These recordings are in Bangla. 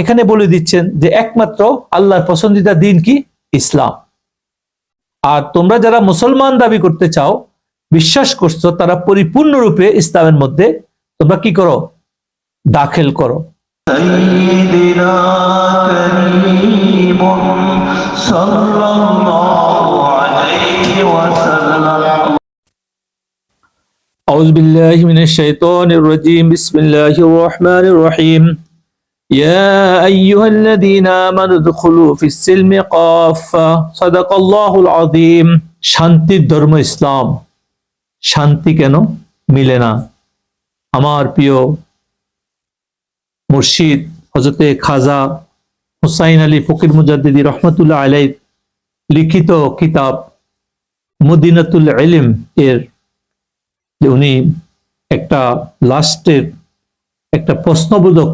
এখানে বলে দিচ্ছেন যে একমাত্র আল্লাহর পছন্দিদা দিন কি ইসলাম আর তোমরা যারা মুসলমান দাবি করতে চাও বিশ্বাস করছো তারা পরিপূর্ণরূপে ইসলামের মধ্যে তোমরা কি করো দাখিল করো سيدنا كريم صلى الله عليه وسلم أعوذ بالله من الشيطان الرجيم بسم الله الرحمن الرحيم يا أيها الذين آمنوا ادخلوا في السلم قافة صدق الله العظيم শান্তির ধর্ম ইসলাম শান্তি কেন মিলে না আমার প্রিয় মুর্শিদ হজরতে খাজা হুসাইন আলী ফকির মুজাদ্দিদি রহমতুল্লাহ আলাই লিখিত কিতাব মদিনাতুল ইলম এর যে উনি একটা লাস্টের একটা প্রশ্নবোধক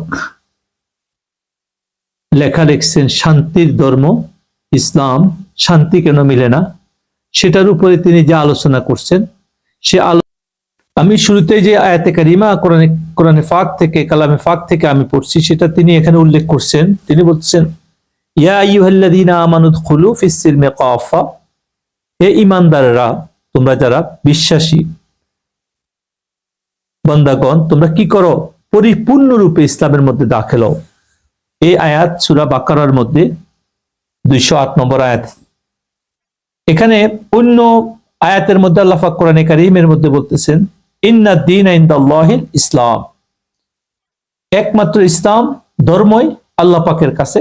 লেখা লিখছেন শান্তির ধর্ম, ইসলাম, শান্তি কেন মিলে না? সেটার উপরে তিনি যে আলোচনা করছেন, সে আলো আমি শুরুতে যে আয়াতে কারিমা, কোরআনে কোরআনে ফাক থেকে, কালামে ফাক থেকে আমি পড়ছি, সেটা তিনি এখানে উল্লেখ করছেন। তিনি বলছেন ঈমানদাররা তোমরা যারা বিশ্বাসী বন্দাগণ, তোমরা কি করো? পরিপূর্ণরূপে ইসলামের মধ্যে দাখিল এই আয়াত সুরা বাকারার মধ্যে দুইশো আট নম্বর আয়াত। এখানে অন্য আয়াতের মধ্যে আল্লাহ কোরআনে কারিমের মধ্যে বলতেছেন, ইন্না দিন ইসলাম। একমাত্র ইসলাম, ধর্মই আল্লাহ পাকের কাছে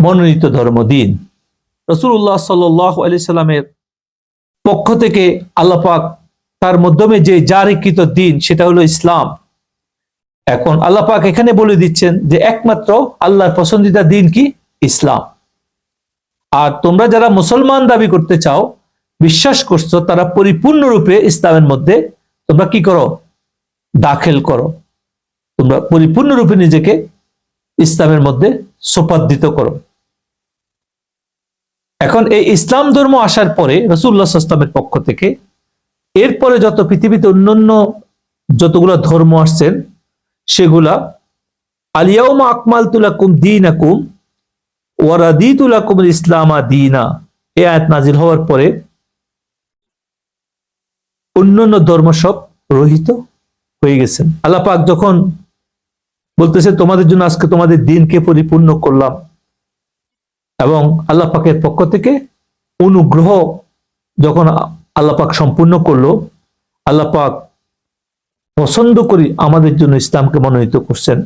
মনোনীত ধর্ম দিন রসুল্লাহ সাল্লাহ আলি সাল্লামের পক্ষ থেকে আল্লাহ পাক তার মাধ্যমে যে জারিকৃত দিন সেটা হলো ইসলাম। এখন আল্লাহ পাক এখানে বলে দিচ্ছেন যে একমাত্র আল্লাহর পছন্দিদা দিন কি? ইসলাম। আর তোমরা যারা মুসলমান দাবি করতে চাও, বিশ্বাস করছ, তারা পরিপূর্ণরূপে ইসলামের মধ্যে, তোমরা কি করো? দাখিল করো। তোমরা পরিপূর্ণরূপে নিজেকে ইসলামের মধ্যে সোপাদিত করো। এখন এই ইসলাম ধর্ম আসার পরে রসুল্লাহ ইসলামের পক্ষ থেকে, এরপরে যত পৃথিবীতে অন্যান্য যতগুলো ধর্ম আসছেন সেগুলা আলিয়াউমা আকমাল তুলাকুম দিন আকুম ওয়ারাদি তুলাকুম ইসলামা দিনা। এ আয়াত নাজিল হওয়ার পরে অন্যান্য ধর্ম সব রহিত হয়ে গেছেন। আল্লাহ পাক যখন বলতেছে, তোমাদের জন্য আজকে তোমাদের দিনকে পরিপূর্ণ করলাম। এবং আল্লাহ পাকের পক্ষ থেকে অনুগ্রহ যখন আল্লাহ পাক সম্পূর্ণ করল, আল্লাহ পাক পছন্দ করি আমাদের জন্য ইসলামকে মনোনীত করছেন।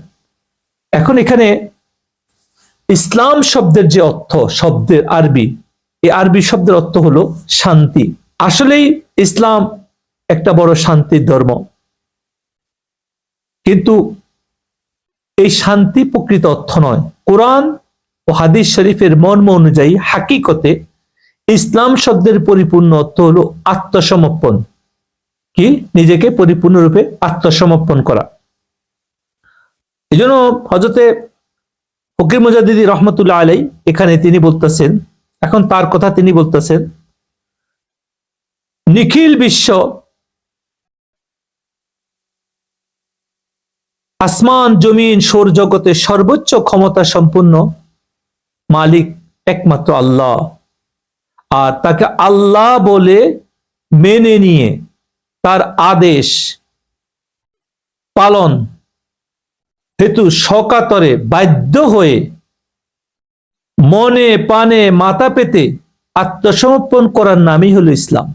এখন এখানে ইসলাম শব্দের যে অর্থ, শব্দের আরবি, এই আরবি শব্দের অর্থ হলো শান্তি। আসলেই ইসলাম একটা বড় শান্তির ধর্ম। কিন্তু এই শান্তি প্রকৃত অর্থ নয়। কোরআন ও হাদিস শরীফের মর্ম অনুযায়ী হাকিকতে ইসলাম শব্দের পরিপূর্ণ অর্থ হলো আত্মসমর্পণ। কি? নিজেকে পরিপূর্ণরূপে আত্মসমর্পণ করা। এই জন্য হজরতে ফকির মুজাদিদি রহমতুল্লাহ আলাই এখানে তিনি বলতেছেন, এখন তার কথা তিনি বলতেছেন, নিখিল বিশ্ব আসমান, জমিন সৌর জগতের সর্বোচ্চ ক্ষমতা সম্পন্ন মালিক একমাত্র আল্লাহ। আর তাকে আল্লাহ বলে মেনে নিয়ে তার আদেশ পালন। হেতু সকাতরে বাধ্য হয়ে মনে পানে মাথা পেতে আত্মসমর্পণ করার নামই হলো ইসলাম।